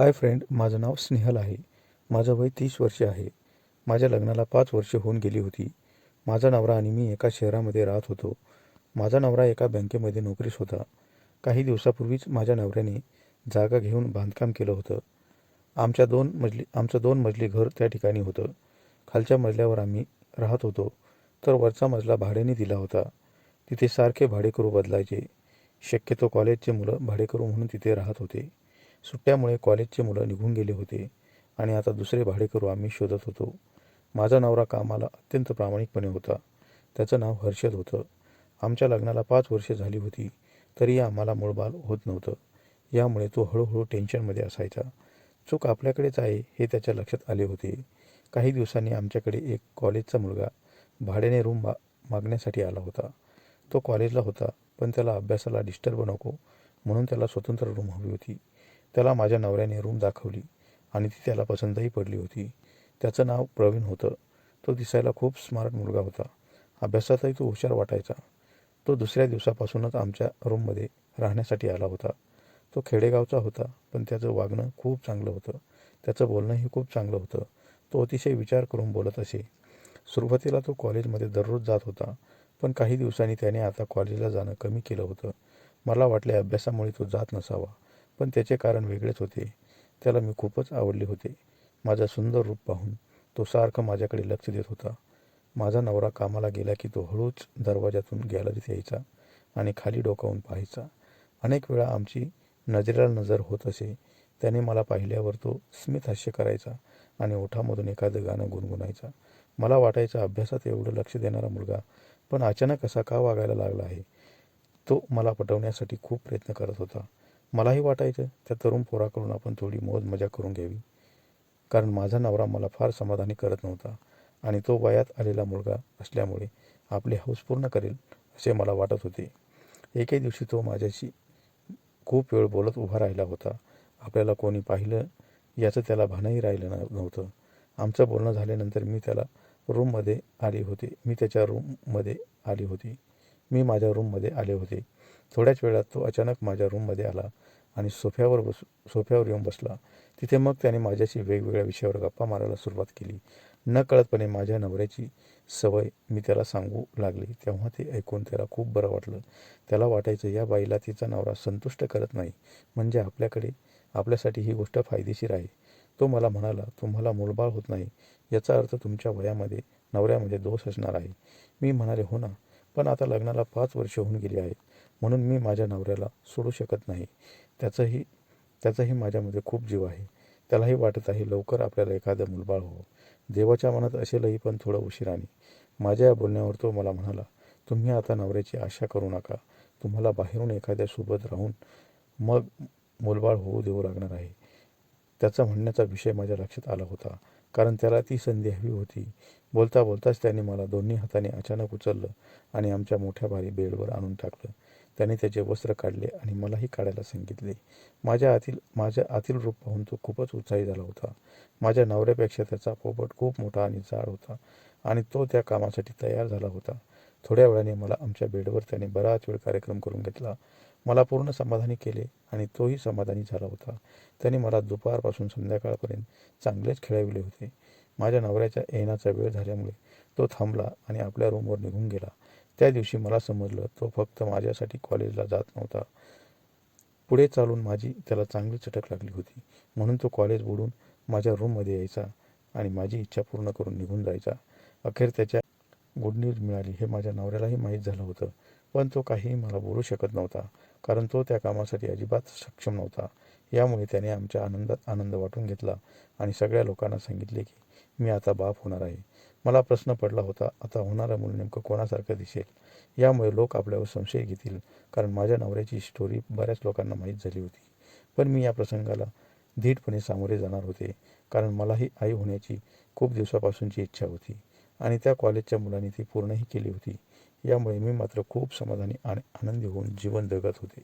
Hi friend माझं नाव स्नेहल आहे. माझं वय तीस वर्षे आहे. माझ्या लग्नाला पाच वर्षे होऊन गेली होती. माझा नवरा आणि मी एका शहरामध्ये राहत होतो. माझा नवरा एका बँकेमध्ये नोकरीस होता. काही दिवसापूर्वीच माझ्या नवऱ्याने जागा घेऊन बांधकाम केलं होतं. आमच्या दोन मजली आमचं दोन मजली घर त्या ठिकाणी होतं. खालच्या मजल्यावर आम्ही राहत होतो. तर वरचा मजला भाड्याने दिला होता. तिथे सारखे भाडेकरू बदलायचे. शक्यतो कॉलेजचे मुलं भाडेकरू म्हणून तिथे राहत होते. सुट्ट्यामुळे कॉलेजचे मुलं निघून गेले होते आणि आता दुसरे भाडेकरू आम्ही शोधत होतो. माझा नवरा कामाला अत्यंत प्रामाणिकपणे होता. त्याचं नाव हर्षद होतं. आमच्या लग्नाला पाच वर्षे झाली होती तरी आम्हाला मूळबाल होत नव्हतं. यामुळे तो हळूहळू टेन्शनमध्ये असायचा. चूक आपल्याकडेच आहे हे त्याच्या लक्षात आले होते. काही दिवसांनी आमच्याकडे एक कॉलेजचा मुलगा भाड्याने रूम मा मागण्यासाठी आला होता. तो कॉलेजला होता पण त्याला अभ्यासाला डिस्टर्ब नको म्हणून त्याला स्वतंत्र रूम हवी होती. त्याला माझ्या नवऱ्याने रूम दाखवली आणि ती त्याला पसंतही पडली होती. त्याचं नाव प्रवीण होतं. तो दिसायला खूप स्मार्ट मुलगा होता. अभ्यासातही तो हुशार वाटायचा. तो दुसऱ्या दिवसापासूनच आमच्या रूममध्ये राहण्यासाठी आला होता. तो खेडेगावचा होता पण त्याचं वागणं खूप चांगलं होतं. त्याचं बोलणंही खूप चांगलं होतं. तो अतिशय विचार करून बोलत असे. सुरुवातीला तो कॉलेजमध्ये दररोज जात होता पण काही दिवसांनी त्याने आता कॉलेजला जाणं कमी केलं होतं. मला वाटले अभ्यासामुळे तो जात नसावा. पण त्याचे कारण वेगळेच होते. त्याला मी खूपच आवडले होते. माझा सुंदर रूप पाहून तो सारखं माझ्याकडे लक्ष देत होता. माझा नवरा कामाला गेला की तो हळूच दरवाजातून गॅलरीत यायचा आणि खाली डोकावून पाहायचा. अनेक वेळा आमची नजरेला नजर होत असे. त्याने मला पाहिल्यावर तो स्मित हास्य करायचा आणि ओठामधून एखादं गाणं गुणगुणायचा. मला वाटायचं अभ्यासात एवढं लक्ष देणारा मुलगा पण अचानक असा का वागायला लागला आहे? तो मला पटवण्यासाठी खूप प्रयत्न करत होता. मलाही वाटायचं त्या तरुण पोराकडून आपण थोडी मौज मजा करून घ्यावी. कारण माझा नवरा मला फार समाधानी करत नव्हता आणि तो वयात आलेला मुलगा असल्यामुळे आपली हौस पूर्ण करेल असे मला वाटत होते. एके दिवशी तो माझ्याशी खूप वेळ बोलत उभा राहिला होता. आपल्याला कोणी पाहिलं याचं त्याला भानही राहिलं न- नव्हतं. आमचं बोलणं झाल्यानंतर मी त्याला रूममध्ये आले होते. मी त्याच्या रूममध्ये आली होती. मी माझ्या रूममध्ये आले होते. थोड्याच वेळात तो अचानक माझ्या रूममध्ये आला आणि सोफ्यावर बस सोफ्यावर येऊन बसला. तिथे मग त्याने माझ्याशी वेगवेगळ्या विषयावर गप्पा मारायला सुरुवात केली. न कळतपणे माझ्या नवऱ्याची सवय मी त्याला सांगू लागली. तेव्हा ते ऐकून त्याला खूप बरं वाटलं. त्याला वाटायचं या बाईला तिचा नवरा संतुष्ट करत नाही. म्हणजे आपल्याकडे आपल्यासाठी ही गोष्ट फायदेशीर आहे. तो मला म्हणाला तुम्हाला मूलबाळ होत नाही. याचा अर्थ तुमच्या वयामध्ये नवऱ्यामध्ये दोष असणार आहे. मी म्हणाले हो ना. पण आता लग्नाला पाच वर्ष होऊन गेली आहेत. म्हणून मी माझ्या नवऱ्याला सोडू शकत नाही. त्याचंही त्याचाही माझ्यामध्ये खूप जीव आहे. त्यालाही वाटत आहे लवकर आपल्याला एखादं मुलबाळ हो. देवाच्या मनात असेलही पण थोडं उशिराने माझ्या या बोलण्यावर तो मला म्हणाला तुम्ही आता नवऱ्याची आशा करू नका. तुम्हाला बाहेरून एखाद्या सोबत राहून मग मुलबाळ होऊ देऊ लागणार आहे. त्याचा म्हणण्याचा विषय माझ्या लक्षात आला होता. कारण त्याला ती संधी हवी होती. बोलता बोलताच त्याने मला दोन्ही हाताने अचानक उचललं आणि आमच्या मोठ्या भारी बेडवर आणून टाकलं. त्याने त्याचे वस्त्र काढले आणि मलाही काढायला सांगितले. माझ्या आतील माझ्या आतील रूप पाहून तो खूपच उत्साही झाला होता. माझ्या नवऱ्यापेक्षा त्याचा पोपट खूप मोठा आणि जाड होता आणि तो त्या कामासाठी तयार झाला होता. थोड्या वेळाने मला आमच्या बेडवर त्याने बराच वेळ कार्यक्रम करून घेतला. मला पूर्ण समाधानी केले आणि तोही समाधानी झाला होता. त्याने मला दुपारपासून संध्याकाळपर्यंत चांगलेच खेळविले होते. माझ्या नवऱ्याच्या येण्याचा वेळ झाल्यामुळे तो थांबला आणि आपल्या रूमवर निघून गेला. त्या दिवशी मला समजलं तो फक्त माझ्यासाठी कॉलेजला जात नव्हता. पुढे चालून माझी त्याला चांगली चटक लागली होती. म्हणून तो कॉलेज बुडून माझ्या रूममध्ये यायचा आणि माझी इच्छा पूर्ण करून निघून जायचा. अखेर त्याच्या गुड न्यूज मिळाली हे माझ्या नवऱ्यालाही माहीत झालं होतं. पण तो काहीही मला बोलू शकत नव्हता कारण तो त्या कामासाठी अजिबात सक्षम नव्हता. यामुळे त्याने आमच्या आनंदात आनंद वाटून घेतला आणि सगळ्या लोकांना सांगितले की मी आता बाप होणार आहे. मला प्रश्न पडला होता आता होणारा मूल नेमकं कोणासारखं दिसेल? यामुळे लोक आपल्यावर संशय घेतील कारण माझ्या नवऱ्याची स्टोरी बऱ्याच लोकांना माहीत झाली होती. पण मी या प्रसंगाला धीटपणे सामोरे जाणार होते कारण मलाही आई होण्याची खूप दिवसापासूनची इच्छा होती. आणि त्या कॉलेजच्या मुलांनी ती पूर्णही केली होती. यामुळे मी मात्र खूप समाधानी आणि आनंदी होऊन जीवन जगत होते.